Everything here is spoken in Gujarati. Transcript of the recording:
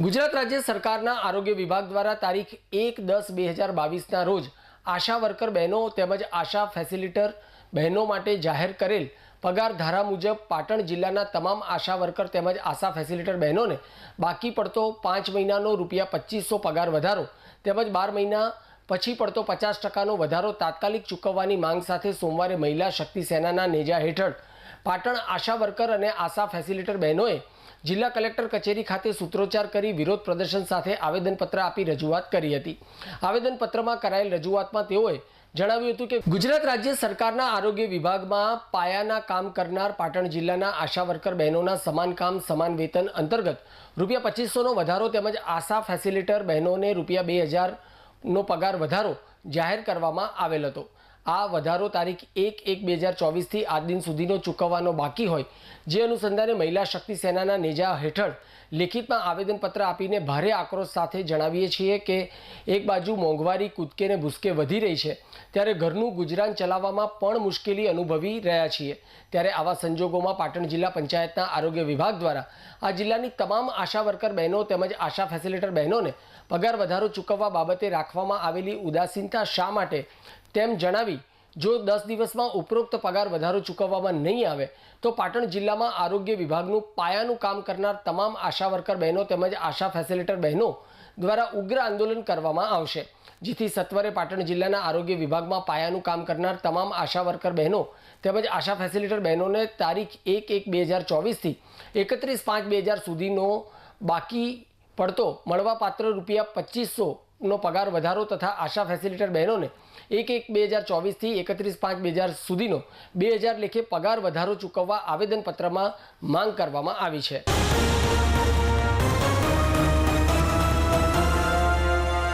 ગુજરાત રાજ્ય સરકારના આરોગ્ય વિભાગ દ્વારા તારીખ એક દસ બે હજાર બાવીસના રોજ આશા વર્કર બહેનો તેમજ આશા ફેસિલિટર બહેનો માટે જાહેર કરેલ પગાર ધારા મુજબ પાટણ જિલ્લાના તમામ આશા વર્કર તેમજ આશા ફેસિલિટર બહેનોને બાકી પડતો પાંચ મહિનાનો રૂપિયા પચીસો પગાર વધારો તેમજ બાર મહિના પછી પડતો પચાસ ટકાનો વધારો તાત્કાલિક ચૂકવવાની માંગ સાથે સોમવારે મહિલા શક્તિ સેનાના નેજા હેઠળ. પાટણ આશા વર્કર અને આશા ફેસિલિટર બહેનોએ જિલ્લા કલેક્ટર કચેરી ખાતે સૂત્રોચ્ચાર કરી વિરોધ પ્રદર્શન સાથે આવેદનપત્ર આપી રજૂઆત કરી હતી. આવેદનપત્રમાં કરાયેલ રજૂઆતમાં તેઓએ જણાવ્યું હતું કે, ગુજરાત રાજ્ય સરકારના આરોગ્ય વિભાગમાં પાયાના કામ કરનાર પાટણ જિલ્લાના આશા વર્કર બહેનોના સમાન કામ, સમાન વેતન અંતર્ગત રૂપિયા પચીસોનો વધારો તેમજ આશા ફેસિલિટર બહેનોને રૂપિયા બે હજારનો પગાર વધારો જાહેર કરવામાં આવેલ હતો. આ વધારો તારીખ એક એક બે હજાર ચોવીસથી આજ દિન સુધીનો ચૂકવવાનો બાકી હોય. જે અનુસંધાને મહિલા શક્તિ સેનાના નેજા હેઠળ લેખિતમાં આવેદનપત્ર આપીને ભારે આક્રોશ સાથે જણાવીએ છીએ કે એક બાજુ મોંઘવારી, કૂદકે ને ભૂસકે વધી રહી છે. ત્યારે ઘરનું ગુજરાન ચલાવવામાં પણ મુશ્કેલી અનુભવી રહ્યા છીએ. ત્યારે આવા સંજોગોમાં પાટણ જિલ્લા પંચાયતના આરોગ્ય વિભાગ દ્વારા આ જિલ્લાની તમામ આશા વર્કર બહેનો તેમજ આશા ફેસિલિટર બહેનોને પગાર વધારો ચૂકવવા બાબતે રાખવામાં આવેલી ઉદાસીનતા શા માટે તેમ જણાવી, જો દસ દિવસમાં ઉપરોક્ત પગાર વધારો ચૂકવવામાં નહીં આવે, તો પાટણ જિલ્લામાં આરોગ્ય વિભાગનું પાયાનું કામ કરનાર તમામ આશા વર્કર બહેનો તેમજ આશા ફેસિલિટર બહેનો દ્વારા ઉગ્ર આંદોલન કરવામાં આવશે. જેથી સત્વરે પાટણ જિલ્લાના આરોગ્ય વિભાગમાં પાયાનું કામ કરનાર તમામ આશા વર્કર બહેનો તેમજ આશા ફેસિલિટર બહેનોને તારીખ એક એક બે હજાર ચોવીસથી એકત્રીસ પાંચ બે હજાર સુધીનો બાકી પડતો મળવાપાત્ર રૂપિયા પચીસો નો પગાર વધારો તથા આશા ફેસિલિટર બહેનોને એક એક બે હજાર ચોવીસથી એકત્રીસ પાંચ બે હજાર સુધીનો બે હજાર લેખે પગાર વધારો ચૂકવવા આવેદનપત્રમાં માંગ કરવામાં આવી છે.